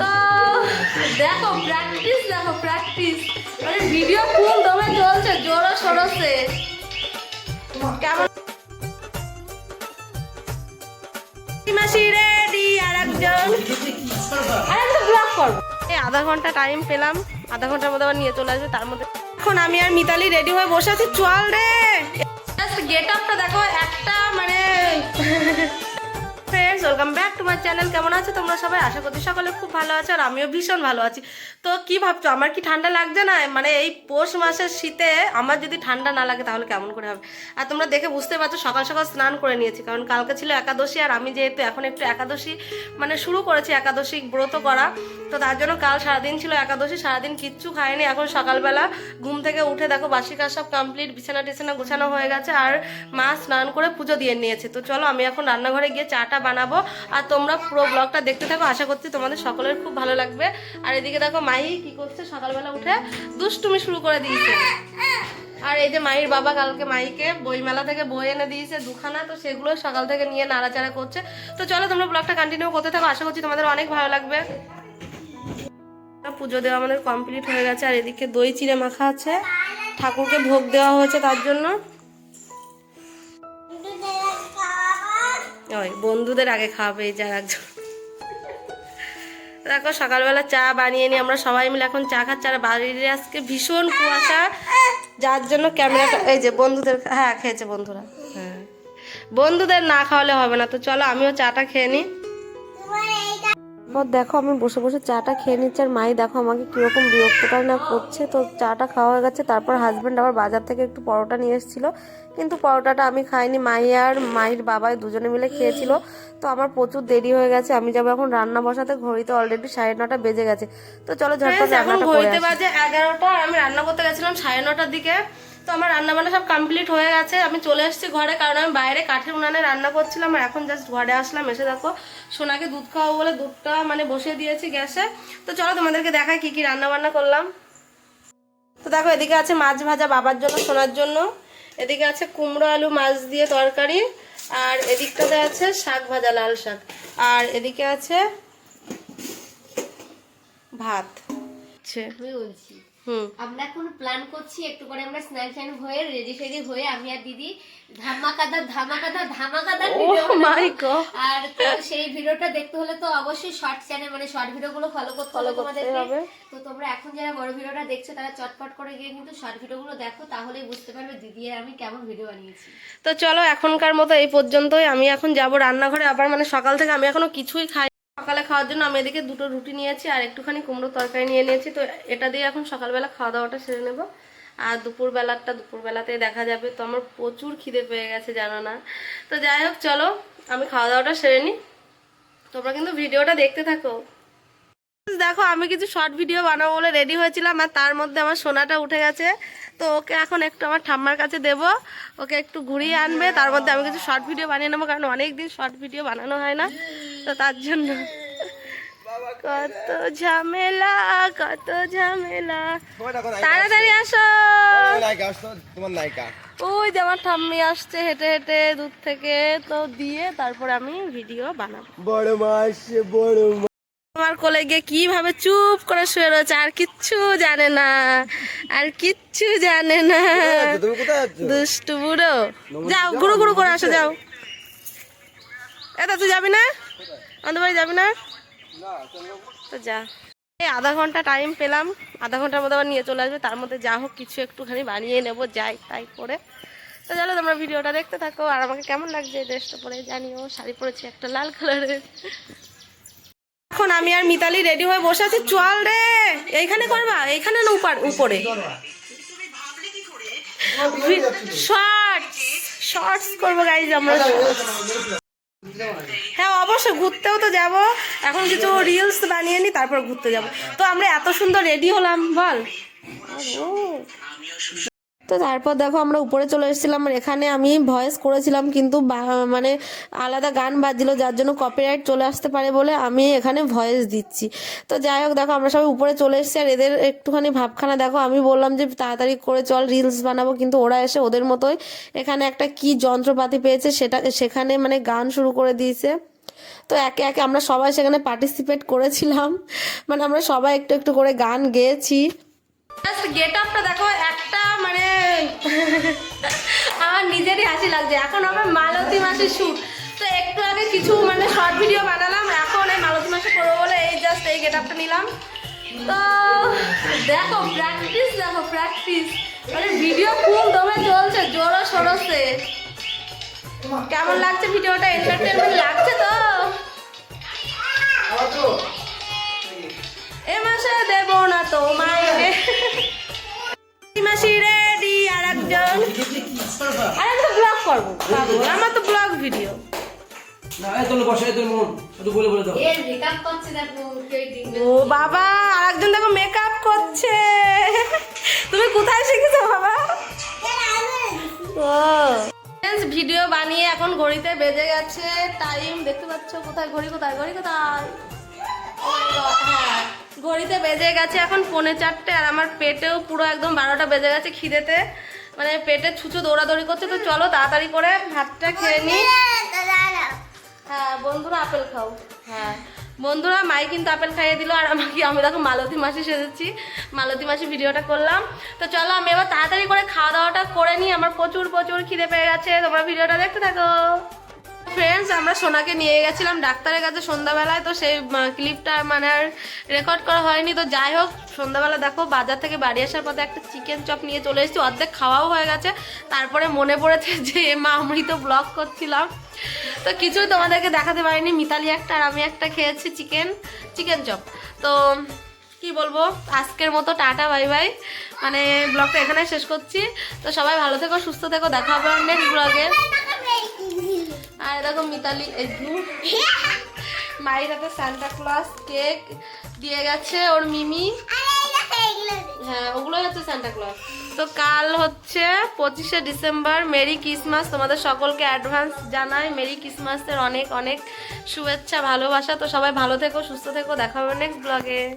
তো দেখো প্র্যাকটিস দেখো প্র্যাকটিস মানে ভিডিও কোন দমে চলছে? জোরো সরসে। কেমন? মাসি রেডি আর একজন। আর একটা ব্লগ করব। আধা ঘণ্টা টাইম পেলাম। আধা ঘণ্টার মধ্যে আবার নিয়ে চলে আসবে, তার মধ্যে। এখন আমি আর মিতালি রেডি হয়ে বসে আছি, চল রে। গেট আপটা দেখো, একটা মানে friends welcome back to my channel কেমন আছো তোমরা সবাই? আশা করছি সকলে খুব ভালো আছো আর আমিও ভীষণ ভালো আছি। তো কি ভাবছ? আমার কি ঠান্ডা লাগছে না? মানে এই পৌষ মাসের শীতে আমার যদি ঠান্ডা না লাগে তাহলে কেমন করে হবে? আর তোমরা দেখে বুঝতে পারছ, সকাল সকাল স্নান করে নিয়েছি। কারণ কালকে ছিল একাদশী আর আমি যেহেতু এখন একটু একাদশী মানে শুরু করেছি একাদশী ব্রত করা। তো তার জন্য কাল সারাদিন ছিল একাদশী, সারাদিন কিচ্ছু খাইনি। এখন সকালবেলা ঘুম থেকে উঠে দেখো বাসি কাজ সব কমপ্লিট বিছানা টিছানা গোছানো হয়ে গেছে। আর মা স্নান করে পুজো দিয়ে নিয়েছে। তো চলো আমি এখন রান্নাঘরে গিয়ে চাটা বানাবো। আর তোমরা পুরো ব্লগটা দেখতে থাকো, আশা করছি তোমাদের সকলের খুব ভালো লাগবে। আর এদিকে দেখো মাই কি করছে, সকালবেলা উঠে দুষ্টুমি শুরু করে দিয়েছে। আর এই যে মায়ের বাবা কালকে মাইকে বইমেলা থেকে বই এনে দিয়েছে, দুখানা, তো সেগুলো সকাল থেকে নিয়ে নাড়াচাড়া করছে। তো চলো তোমরা ব্লগটা কন্টিনিউ করতে থাকো, আশা করছি তোমাদের অনেক ভালো লাগবে। পুজো দেওয়া আমাদের কমপ্লিট হয়ে গেছে, আর এদিকে দই চিড়ে মাখা আছে। ঠাকুরকে ভোগ দেওয়া হয়েছে তার জন্য। ওই বন্ধুদের আগে খাওয়াবে এই যার একজন। দেখো সকালবেলা চা বানিয়ে নিয়ে আমরা সবাই মিলে এখন চা খাচ্ছি। আর বাড়ির আজকে ভীষণ কুয়াশা। যার জন্য ক্যামেরাটা এই যে বন্ধুদের হ্যাঁ খেয়েছে বন্ধুরা। হ্যাঁ। বন্ধুদের না খাওয়ালে হবে না। তো চলো আমিও চাটা খেয়ে নিই। এরপর দেখো আমি বসে বসে চাটা খেয়ে নিচ্ছি আর মাই দেখো আমাকে কীরকম বিরক্তকর না করছে। তো চাটা খাওয়া হয়ে গেছে তারপর হাজব্যান্ড আবার বাজার থেকে একটু পরোটা নিয়ে এসেছিল। কিন্তু পরোটাটা আমি খাইনি মাই আর মাইর বাবাই দুজনে মিলে খেয়েছিল। তো আমার প্রচুর দেরি হয়ে গেছে আমি যাব এখন রান্না বসাতে ঘড়িতে অলরেডি সাড়ে নটা বেজে গেছে। তো চলো ঝটপট রান্নাটা করে ঘড়িতে বাজে এগারোটা আর আমি রান্না করতে গেছিলাম সাড়ে নটার দিকে। তো আমার রান্না বান্না সব কমপ্লিট হয়ে গেছে। আমি চলে এসেছি ঘরে কারণ আমি বাইরে কাঠের উনানে রান্না করছিলাম আর এখন জাস্ট ঘরে আসলাম। এসে দেখো সোনাকে দুধ খাওয়াবো বলে দুধটা মানে বসিয়ে দিয়েছি গ্যাসে। তো চলো তোমাদেরকে দেখাই কি কি রান্না বান্না করলাম। তো দেখো এদিকে আছে মাছ ভাজা বাবার জন্য, সোনার জন্য। এদিকে আছে কুমড়ো আলু মাছ দিয়ে তরকারি। আর এদিকটাতে আছে শাক ভাজা, লাল শাক। আর এদিকে আছে ভাত। আছে আমি বলছি হুম। আমরা এখন প্ল্যান করছি একটু করে আমরা স্নান টান হয়ে রেডি ফেডি হয়ে আমি আর দিদি ধামাকাদার ধামাকাদার ধামাকাদার ভিডিও মাই গড আর তো সেই ভিডিওটা দেখতে হলে তো অবশ্যই শর্ট চ্যানেল মানে শর্ট ভিডিও গুলো ফলো করতে হবে তোমাদেরকে। হবে। তো তোমরা এখন যারা বড় ভিডিওটা দেখছ তারা চটপট করে গিয়ে কিন্তু শর্ট ভিডিও গুলো দেখো তাহলেই বুঝতে পারবে দিদি আর আমি কেমন ভিডিও বানিয়েছি। তো চলো এখনকার মতো এই পর্যন্তই। আমি এখন যাব রান্নাঘরে আবার মানে সকাল থেকে আমি এখনও কিছুই খাই সকালে খাওয়ার জন্য আমি এদিকে দুটো রুটি নিয়েছি আর একটুখানি কুমড়ো তরকারি নিয়ে নিয়েছি। তো এটা দিয়ে এখন সকালবেলা খাওয়া দাওয়াটা সেরে নেব। আর দুপুরবেলাটা, দুপুরবেলাতে দেখা যাবে তো আমার প্রচুর খিদে পেয়ে গেছে, জানো না। তো যাই হোক, চলো, আমি খাওয়া দাওয়াটা সেরে নিই তোমরা কিন্তু ভিডিওটা দেখতে থাকো। দেখো, আমি কিছু শর্ট ভিডিও বানাবো বলে রেডি হয়েছিলাম আর তার মধ্যে আমার সোনাটা উঠে গেছে। তো ওকে এখন একটু আমার ঠাম্মার কাছে দেব। ওকে একটু ঘুরিয়ে আনবে, তার মধ্যে আমি কিছু শর্ট ভিডিও বানিয়ে নেব, কারণ অনেক দিন শর্ট ভিডিও বানানো হয় না। তো তার জন্য। কত ঝামেলা কত ঝামেলা। তাড়াতাড়ি আসো। তোমার নায়িকা ওই যে আমার ঠাম্মি আসছে হেঁটে হেঁটে দূর থেকে তো দিয়ে তারপর আমি ভিডিও বানাবো। বড় মাস বড় আমার কোলে গিয়ে কীভাবে চুপ করে শুয়ে রয়েছে আর কিচ্ছু জানে না আর কিচ্ছু জানে না। দুষ্টু বুড়ো। যাও ঘুরু ঘুরু করে আসো যাও। এটা তুই যাবি না? আমাদের বাড়ি যাবি না? তো যা। এই আধা ঘণ্টা টাইম পেলাম। আধা ঘণ্টার মধ্যে আবার নিয়ে চলে আসবে। তার মধ্যে যা হোক কিছু একটুখানি বানিয়ে নেব যাই তাই করে। তো চলো তোমরা ভিডিওটা দেখতে থাকো। আর আমাকে কেমন লাগছে এই ড্রেসটা পরে জানিও। শাড়ি পরেছি একটা লাল কালারের এখন আমি আর মিতালি রেডি হয়ে বসে আছি। চল রে! এইখানে করবা? এইখানে না উপার উপরে? শর্টস শর্টস করব গাইজ আমরা। হ্যাঁ অবশ্যই ঘুরতেও তো যাব। এখন কিছু রিলস বানিয়ে নি, তারপর ঘুরতে যাব। তো আমরা এত সুন্দর রেডি হলাম, বল। তো তারপর দেখো আমরা উপরে চলে এসেছিলাম এখানে আমি ভয়েস করেছিলাম কিন্তু মানে আলাদা গান বাজছিল, যার জন্য কপিরাইট চলে আসতে পারে বলে আমি এখানে ভয়েস দিচ্ছি। তো যাই হোক, দেখো আমরা সবাই উপরে চলে এসেছি, আর এদের একটুখানি ভাবখানা দেখো, আমি বললাম যে তাড়াতাড়ি করে চল রিলস বানাবো, কিন্তু ওরা এসে ওদের মতোই এখানে একটা কি যন্ত্রপাতি পেয়েছে সেটা, সেখানে মানে গান শুরু করে দিয়েছে। তো একে একে আমরা সবাই সেখানে পার্টিসিপেট করেছিলাম মানে আমরা সবাই একটু একটু করে গান গেয়েছি। গেট আপটা দেখো, একটা মানে আমার নিজেরই হাসি লাগছে। এখন আমার মালতী মাসের শ্যুট তো একটু আগে কিছু মানে শর্ট ভিডিও বানালাম, এখন এই মালতী মাসে করব বলে এই জাস্ট এই গেট আপটা নিলাম। তো দেখো প্র্যাকটিস দেখো প্র্যাকটিস মানে ভিডিও খুব দমে চলছে জোরো সরসে কেমন লাগছে ভিডিওটা এন্টারটেনমেন্ট লাগছে তো? আর একটা ব্লগ করব। পাগল, আমার তো ব্লগ ভিডিও না এই তোর বসে এই মন। একটু বলে বলে দাও। এর মেকআপ করছে দেখো ও বাবা আর একজন দেখো মেকআপ করছে। তুমি কোথায় শিখেছো বাবা? ও। ভিডিও বানিয়ে এখন ঘড়িতে বেজে গেছে। টাইম দেখতে পাচ্ছ কোথায় ঘড়ি কোথায় ঘড়ি কোথায়? Oh হ্যাঁ। ঘড়িতে বেজে গেছে এখন পৌনে চারটে আর আমার পেটেও পুরো একদম বারোটা বেজে গেছে খিদেতে। মানে পেটে ছুঁচো দৌড়াদৌড়ি করছে, তো চলো তাড়াতাড়ি করে ভাতটা খেয়ে নি। হ্যাঁ বন্ধুরা আপেল খাও। হ্যাঁ বন্ধুরা মাই কিন্তু আপেল খাইয়ে দিল, আর আমাকে, আমি দেখো মালতী মাসে সেজেছি। মালতী মাসে ভিডিওটা করলাম। তো চলো আমি এবার তাড়াতাড়ি করে খাওয়া দাওয়াটা করে নিই আমার প্রচুর প্রচুর খিদে পেয়ে গেছে। তোমরা ভিডিওটা দেখতে থাকো। ফ্রেন্ডস আমরা সোনাকে নিয়ে গেছিলাম ডাক্তারের কাছে সন্ধ্যাবেলায়, তো সেই ক্লিপটা মানে আর রেকর্ড করা হয়নি। তো যাই হোক, সন্ধ্যাবেলা দেখো, বাজার থেকে বাড়ি আসার পথে একটা চিকেন চপ নিয়ে চলে এসেছি। অর্ধেক খাওয়াও হয়ে গেছে। তারপরে মনে পড়েছে যে মা, আমি তো ব্লগ করছিলাম। তো কিছুই তোমাদেরকে দেখাতে পারিনি। মিতালি একটা আর আমি একটা খেয়েছি চিকেন চিকেন চপ তো কি বলব, আজকের মতো টাটা বাই বাই মানে ব্লগটা এখানে শেষ করছি। তো সবাই ভালো থেকো, সুস্থ থেকো। দেখা হবে নেক্সট ব্লগে আর দেখো মিতালি, এই মায়ের হাতে সান্টা ক্লজ কেক দিয়ে গেছে ওর মিমি। হ্যাঁ ওগুলোই হচ্ছে তো কাল হচ্ছে পঁচিশে ডিসেম্বর, মেরি ক্রিসমাস। তোমাদের সকলকে অ্যাডভান্স মেরি ক্রিসমাসের অনেক অনেক শুভেচ্ছা, ভালোবাসা। তো সবাই ভালো থেকো, সুস্থ থেকো। দেখা হবে নেক্সট ব্লগে